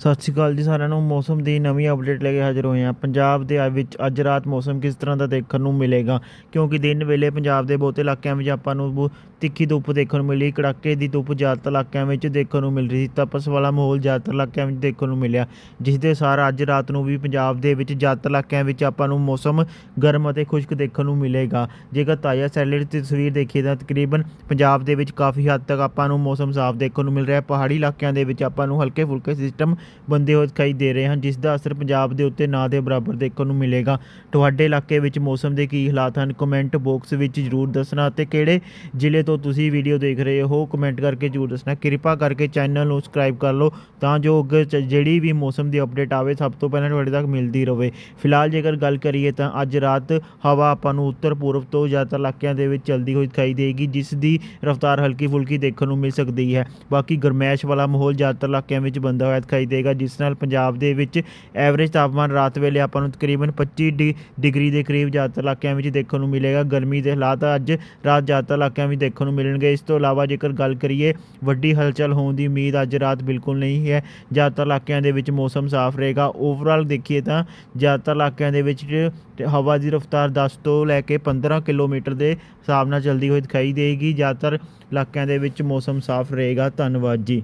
ਸਤਿ ਸ਼੍ਰੀ ਅਕਾਲ ਜੀ ਸਾਰਿਆਂ ਨੂੰ। ਮੌਸਮ ਦੀ ਨਵੀਂ ਅਪਡੇਟ ਲੈ ਕੇ ਹਾਜ਼ਰ ਹੋਏ ਹਾਂ। ਪੰਜਾਬ ਦੇ ਵਿੱਚ ਅੱਜ ਰਾਤ ਮੌਸਮ ਕਿਸ ਤਰ੍ਹਾਂ ਦਾ ਦੇਖਣ ਨੂੰ ਮਿਲੇਗਾ? ਕਿਉਂਕਿ ਦਿਨ ਵੇਲੇ ਪੰਜਾਬ ਦੇ ਬਹੁਤੇ ਇਲਾਕਿਆਂ ਵਿੱਚ ਆਪਾਂ ਨੂੰ ਬਹੁ- ਤਿੱਖੀ ਧੁੱਪ ਦੇਖਣ ਨੂੰ ਮਿਲੀ, ਕੜਾਕੇ ਦੀ ਧੁੱਪ ਜ਼ਿਆਦਾਤਰ ਇਲਾਕਿਆਂ ਵਿੱਚ ਦੇਖਣ ਨੂੰ ਮਿਲ ਰਹੀ ਸੀ। ਤਪਸ ਵਾਲਾ ਮਾਹੌਲ ਜ਼ਿਆਦਾਤਰ ਇਲਾਕਿਆਂ ਵਿੱਚ ਦੇਖਣ ਨੂੰ ਮਿਲਿਆ। ਜਿਸ ਦੇ ਸਾਰ ਅੱਜ ਰਾਤ ਨੂੰ ਵੀ ਪੰਜਾਬ ਦੇ ਵਿੱਚ ਜ਼ਿਆਦਾਤਰ ਇਲਾਕਿਆਂ ਵਿੱਚ ਆਪਾਂ ਨੂੰ ਮੌਸਮ ਗਰਮ ਅਤੇ ਖੁਸ਼ਕ ਦੇਖਣ ਨੂੰ ਮਿਲੇਗਾ। ਜੇਕਰ ਤਾਜ਼ਾ ਸੈਟੇਲਾਈਟ ਦੀ ਤਸਵੀਰ ਦੇਖੀਏ ਤਾਂ ਤਕਰੀਬਨ ਪੰਜਾਬ ਦੇ ਵਿੱਚ ਕਾਫੀ ਹੱਦ ਤੱਕ ਆਪਾਂ ਨੂੰ ਮੌਸਮ ਸਾਫ਼ ਦੇਖਣ ਨੂੰ ਮਿਲ ਰਿਹਾ ਪਹਾੜੀ ਇਲਾਕਿਆਂ ਦੇ ਵਿੱਚ ਆਪਾਂ ਨੂੰ ਹਲਕੇ ਫੁਲਕੇ ਸਿਸਟਮ ਬੰਦੇ ਹੋਏ ਦਿਖਾਈ ਦੇ ਰਹੇ ਹਨ, ਜਿਸ ਦਾ ਅਸਰ ਪੰਜਾਬ ਦੇ ਉੱਤੇ ਨਾ ਦੇ ਬਰਾਬਰ ਦੇਖਣ ਨੂੰ ਮਿਲੇਗਾ। ਤੁਹਾਡੇ ਇਲਾਕੇ ਵਿੱਚ ਮੌਸਮ ਦੇ ਕੀ ਹਾਲਾਤ ਹਨ? ਕਮੈਂਟ ਬਾਕਸ ਵਿੱਚ ਜਰੂਰ ਦੱਸਣਾ ਅਤੇ ਕਿਹੜੇ ਜ਼ਿਲ੍ਹੇ ਤੋਂ ਤੁਸੀਂ ਵੀਡੀਓ ਦੇਖ ਰਹੇ ਹੋ? ਕਮੈਂਟ ਕਰਕੇ ਜਰੂਰ ਦੱਸਣਾ। ਕਿਰਪਾ ਕਰਕੇ ਚੈਨਲ ਨੂੰ ਸਬਸਕ੍ਰਾਈਬ ਕਰ ਲਓ, ਤਾਂ ਜੋ ਅੱਗੇ ਚ- ਜਿਹੜੀ ਵੀ ਮੌਸਮ ਦੀ ਅਪਡੇਟ ਆਵੇ, ਸਭ ਤੋਂ ਪਹਿਲਾਂ ਤੁਹਾਡੇ ਤੱਕ ਮਿਲਦੀ ਰਹੇ ਫਿਲਹਾਲ ਜੇਕਰ ਗੱਲ ਕਰੀਏ ਤਾਂ ਅੱਜ ਰਾਤ ਹਵਾ ਆਪਾਂ ਨੂੰ ਉੱਤਰ ਪੂਰਬ ਤੋਂ ਜ਼ਿਆਦਾਤਰ ਇਲਾਕਿਆਂ ਦੇ ਵਿੱਚ ਚਲਦੀ ਹੋਈ ਦਿਖਾਈ ਦੇਗੀ, ਜਿਸ ਦੀ ਰਫ਼ਤਾਰ ਹਲਕੀ ਫੁਲਕੀ ਦੇਖਣ ਨੂੰ ਮਿਲ ਸਕਦੀ ਹੈ। ਬਾਕੀ ਗਰਮੈਸ਼ ਵਾਲਾ ਮਾਹੌਲ ਜ਼ਿਆਦਾਤਰ ਇਲਾਕਿਆਂ ਵਿੱਚ ਬੰਦਾ ਹੋਇਆ ਦਿਖਾਈ ਦੇ ਦੇਗਾ ਜਿਸ ਨਾਲ ਪੰਜਾਬ ਦੇ ਵਿੱਚ ਐਵਰੇਜ ਤਾਪਮਾਨ ਰਾਤ ਵੇਲੇ ਆਪਾਂ ਨੂੰ ਤਕਰੀਬਨ 25 ਡਿ- ਡਿਗਰੀ ਦੇ ਕਰੀਬ ਜ਼ਿਆਦਾਤਰ ਇਲਾਕਿਆਂ ਵਿੱਚ ਦੇਖਣ ਨੂੰ ਮਿਲੇਗਾ। ਗਰਮੀ ਦੇ ਹਾਲਾਤ ਅੱਜ ਰਾਤ ਜ਼ਿਆਦਾਤਰ ਇਲਾਕਿਆਂ ਵਿੱਚ ਦੇਖਣ ਨੂੰ ਮਿਲਣਗੇ। ਇਸ ਤੋਂ ਇਲਾਵਾ ਜੇਕਰ ਗੱਲ ਕਰੀਏ, ਵੱਡੀ ਹਲਚਲ ਹੋਣ ਦੀ ਉਮੀਦ ਅੱਜ ਰਾਤ ਬਿਲਕੁਲ ਨਹੀਂ ਹੈ। ਜ਼ਿਆਦਾਤਰ ਇਲਾਕਿਆਂ ਦੇ ਵਿੱਚ ਮੌਸਮ ਸਾਫ਼ ਰਹੇਗਾ। ਓਵਰਆਲ ਦੇਖੀਏ ਤਾਂ ਜ਼ਿਆਦਾਤਰ ਇਲਾਕਿਆਂ ਦੇ ਵਿੱਚ ਹਵਾ ਦੀ ਰਫ਼ਤਾਰ 10 ਤੋਂ ਲੈ ਕੇ 15 ਕਿਲੋਮੀਟਰ ਦੇ ਹਿਸਾਬ ਨਾਲ ਚੱਲਦੀ ਹੋਈ ਦਿਖਾਈ ਦੇਗੀ ਜ਼ਿਆਦਾਤਰ ਇਲਾਕਿਆਂ ਦੇ ਵਿੱਚ ਮੌਸਮ ਸਾਫ਼ ਰਹੇਗਾ। ਧੰਨਵਾਦ ਜੀ।